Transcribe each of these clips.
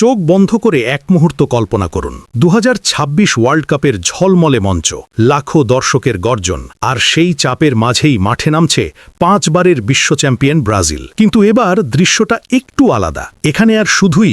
চোখ বন্ধ করে এক মুহূর্ত কল্পনা করুন। দু হাজার ছাব্বিশ ওয়ার্ল্ড কাপের ঝলমলে মঞ্চ, লাখো দর্শকের গর্জন, আর সেই চাপের মাঝেই মাঠে নামছে পাঁচবারের বিশ্ব চ্যাম্পিয়ন ব্রাজিল। কিন্তু এবার দৃশ্যটা একটু আলাদা। এখানে আর শুধুই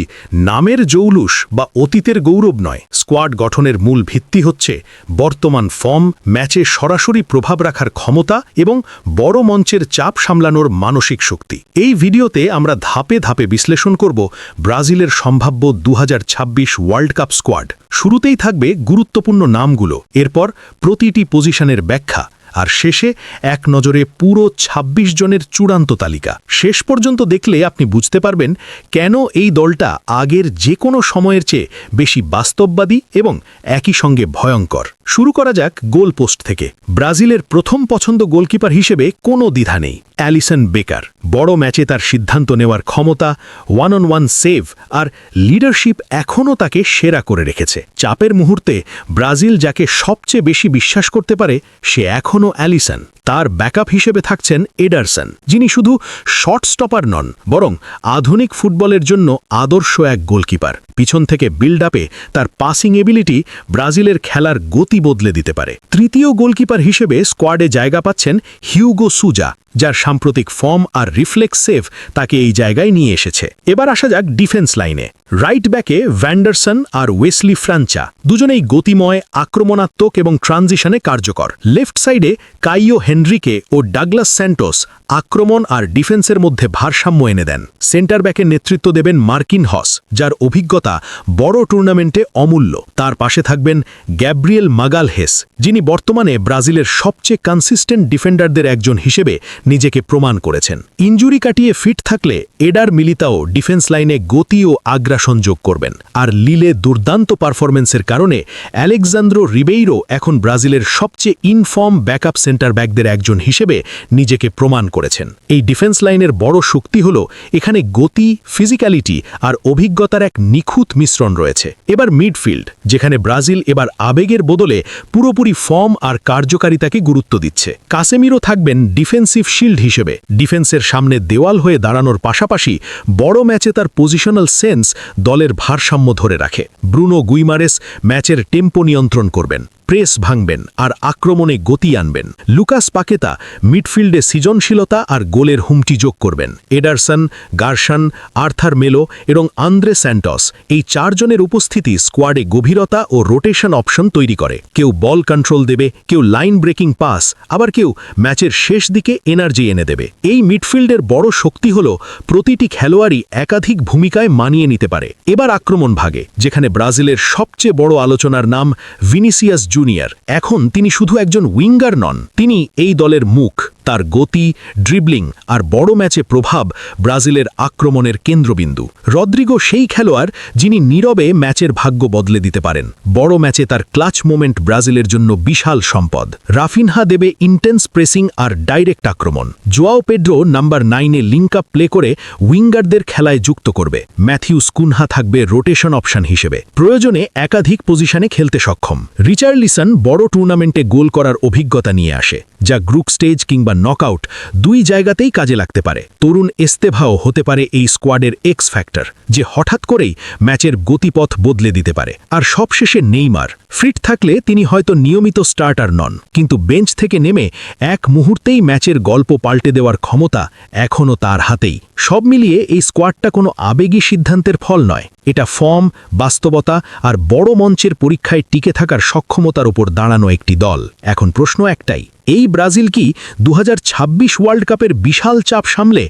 নামের জৌলুস বা অতীতের গৌরব নয়, স্কোয়াড গঠনের মূল ভিত্তি হচ্ছে বর্তমান ফর্ম, ম্যাচে সরাসরি প্রভাব রাখার ক্ষমতা এবং বড় মঞ্চের চাপ সামলানোর মানসিক শক্তি। এই ভিডিওতে আমরা ধাপে ধাপে বিশ্লেষণ করব ব্রাজিলের সম্ভাব্য দু হাজার ছাব্বিশ ওয়ার্ল্ড কাপ স্কোয়াড শুরুতেই থাকবে গুরুত্বপূর্ণ নামগুলো। এরপর প্রতিটি পজিশনের ব্যাখ্যা। আর শেষে এক নজরে পুরো ২৬ জনের চূড়ান্ত তালিকা। শেষ পর্যন্ত দেখলে আপনি বুঝতে পারবেন কেন এই দলটা আগের যে কোনো সময়ের চেয়ে বেশি বাস্তববাদী এবং একই সঙ্গে ভয়ঙ্কর। শুরু করা যাক গোল পোস্ট থেকে। ব্রাজিলের প্রথম পছন্দ গোলকিপার হিসেবে কোনো দ্বিধা নেই। অ্যালিসন বেকার, বড় ম্যাচে তার সিদ্ধান্ত নেওয়ার ক্ষমতা ওয়ান অন ওয়ান সেভ আর লিডারশিপ এখনও তাকে সেরা করে রেখেছে। চাপের মুহূর্তে ব্রাজিল যাকে সবচেয়ে বেশি বিশ্বাস করতে পারে, সে এখনও অ্যালিসন। তার ব্যাকআপ হিসেবে থাকছেন এডারসন, যিনি শুধু শর্ট স্টপার নন, বরং আধুনিক ফুটবলের জন্য আদর্শ এক গোলকিপার। পিছন থেকে বিল্ড আপে তার পাসিং এবিলিটি ব্রাজিলের খেলার গতি বদলে দিতে পারে। তৃতীয় গোলকিপার হিসেবে স্কোয়াডে জায়গা পাচ্ছেন হিউগো সুজা যার সাম্প্রতিক ফর্ম আর রিফ্লেক্স সেভ তাকে এই জায়গায় নিয়ে এসেছে। এবার আসা যাক ডিফেন্স লাইনে রাইট ব্যাকে ভ্যান্ডারসন আর ওয়েসলি ফ্রাঞ্চা দুজনেই গতিময়, আক্রমণাত্মক এবং ট্রানজিশনে কার্যকর। লেফট সাইডে কাইও হেনরিকে ও ডাগলাস স্যান্টোস আক্রমণ আর ডিফেন্সের মধ্যে ভারসাম্য এনে দেন। সেন্টার ব্যাকের নেতৃত্ব দেবেন মার্কিন হস, যার অভিজ্ঞতা বড় টুর্নামেন্টে অমূল্য। তার পাশে থাকবেন গ্যাব্রিয়েল মাগাল হেস যিনি বর্তমানে ব্রাজিলের সবচেয়ে কনসিস্টেন্ট ডিফেন্ডারদের একজন হিসেবে নিজেকে প্রমাণ করেছেন। ইঞ্জুরি কাটিয়ে ফিট থাকলে এডার মিলিতাও ডিফেন্স লাইনে গতি ও আগ্রাসন যোগ করবেন। আর লিলে দুর্দান্ত পারফরমেন্সের কারণে অ্যালেকজান্দ্রো রিবেইরো এখন ব্রাজিলের সবচেয়ে ইনফর্ম ব্যাকআপ সেন্টার ব্যাকদের একজন হিসেবে নিজেকে প্রমাণ করেছেন। এই ডিফেন্স লাইনের বড় শক্তি হল, এখানে গতি, ফিজিক্যালিটি আর অভিজ্ঞতার এক নিখুঁত মিশ্রণ রয়েছে। এবার মিডফিল্ড, যেখানে ব্রাজিল এবার আবেগের বদলে পুরোপুরি ফর্ম আর কার্যকারিতাকে গুরুত্ব দিচ্ছে। কাসেমিরও থাকবেন ডিফেন্সিভ শিল্ড হিসেবে। ডিফেন্সের সামনে দেওয়াল হয়ে দাঁড়ানোর পাশাপাশি বড় ম্যাচে তার পজিশনাল সেন্স দলের ভারসাম্য ধরে রাখে। ব্রুনো গুইমারেস ম্যাচের টেম্পো নিয়ন্ত্রণ করবেন। প্রেস ভাঙবেন আর আক্রমণে গতি আনবেন। লুকাস পাকেতা মিডফিল্ডে সৃজনশীলতা আর গোলের হুমটি যোগ করবেন। এডারসন গার্সান আর্থার মেলো এবং আন্দ্রে স্যান্টস এই চারজনের উপস্থিতি স্কোয়াডে গভীরতা ও রোটেশন অপশন তৈরি করে। কেউ বল কন্ট্রোল দেবে, কেউ লাইন ব্রেকিং পাস, আবার কেউ ম্যাচের শেষ দিকে এনার্জি এনে দেবে। এই মিডফিল্ডের বড় শক্তি হল প্রতিটি খেলোয়াড়ই একাধিক ভূমিকায় মানিয়ে নিতে পারে। এবার আক্রমণ ভাগে, যেখানে ব্রাজিলের সবচেয়ে বড় আলোচনার নাম ভিনিসিয়াস জুনিয়র। এখন তিনি শুধু একজন উইঙ্গার নন তিনি এই দলের মুখ। তার গতি ড্রিবলিং আর বড় ম্যাচে প্রভাব ব্রাজিলের আক্রমণের কেন্দ্রবিন্দু। রদ্রিগো সেই খেলোয়াড় যিনি নীরবে ম্যাচের ভাগ্য বদলে দিতে পারেন। বড় ম্যাচে তার ক্লাচ মোমেন্ট ব্রাজিলের জন্য বিশাল সম্পদ। রাফিনহা দেবে ইন্টেন্স প্রেসিং আর ডাইরেক্ট আক্রমণ। জোয়াও পেড্রো নাম্বার নাইনে লিঙ্ক আপ প্লে করে উইঙ্গারদের খেলায় যুক্ত করবে। ম্যাথিউ স্কুনহা থাকবে রোটেশন অপশন হিসেবে। প্রয়োজনে একাধিক পজিশনে খেলতে সক্ষম। রিচার্লিসন বড় টুর্নামেন্টে গোল করার অভিজ্ঞতা নিয়ে আসে। যা গ্রুপ স্টেজ কিংবা নকআউট দুই জায়গাতেই কাজে লাগতে পারে। তরুণ এস্তেভাও হতে পারে এই স্কোয়াডের এক্স ফ্যাক্টর যে হঠাৎ করেই ম্যাচের গতিপথ বদলে দিতে পারে। আর সবশেষে নেইমার। ফিট থাকলে তিনি হয়তো নিয়মিত স্টার্টার নন, কিন্তু বেঞ্চ থেকে নেমে এক মুহূর্তেই ম্যাচের গল্প পাল্টে দেওয়ার ক্ষমতা এখনও তার হাতেই। সব মিলিয়ে এই স্কোয়াডটা কোনো আবেগী সিদ্ধান্তের ফল নয়। এটা ফর্ম, বাস্তবতা আর বড় মঞ্চের পরীক্ষায় টিকে থাকার সক্ষমতার উপর দাঁড়ানো একটি দল। এখন প্রশ্ন একটাই, এই ব্রাজিল কি দু হাজার ছাব্বিশ ওয়ার্ল্ড কাপের বিশাল চাপ সামলে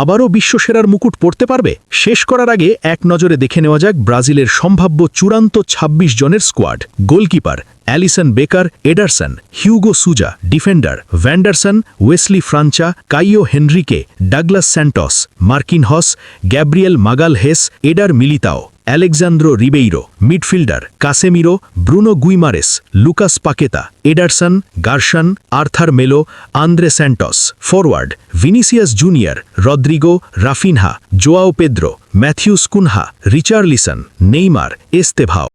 আবারও বিশ্বসেরার মুকুট পড়তে পারবে? শেষ করার আগে এক নজরে দেখে নেওয়া যাক ব্রাজিলের সম্ভাব্য চূড়ান্ত ২৬ জনের squad. Goalkeeper Alisson Becker, Ederson, Hugo Souza, defender Vanderson, Wesley Franca Caio Henrique, Douglas Santos, Marquinhos, Gabriel Magalhaes Eder Militao Alexsandro Ribeiro, midfielder Casemiro, Bruno Guimaraes, Lucas Paqueta, Ederson, Gerson, Arthur Melo, Andrey Santos, forward, Vinicius Junior, Rodrygo, Raphinha, Joao Pedro, Matheus Cunha, Richarlison, Neymar, Estevao.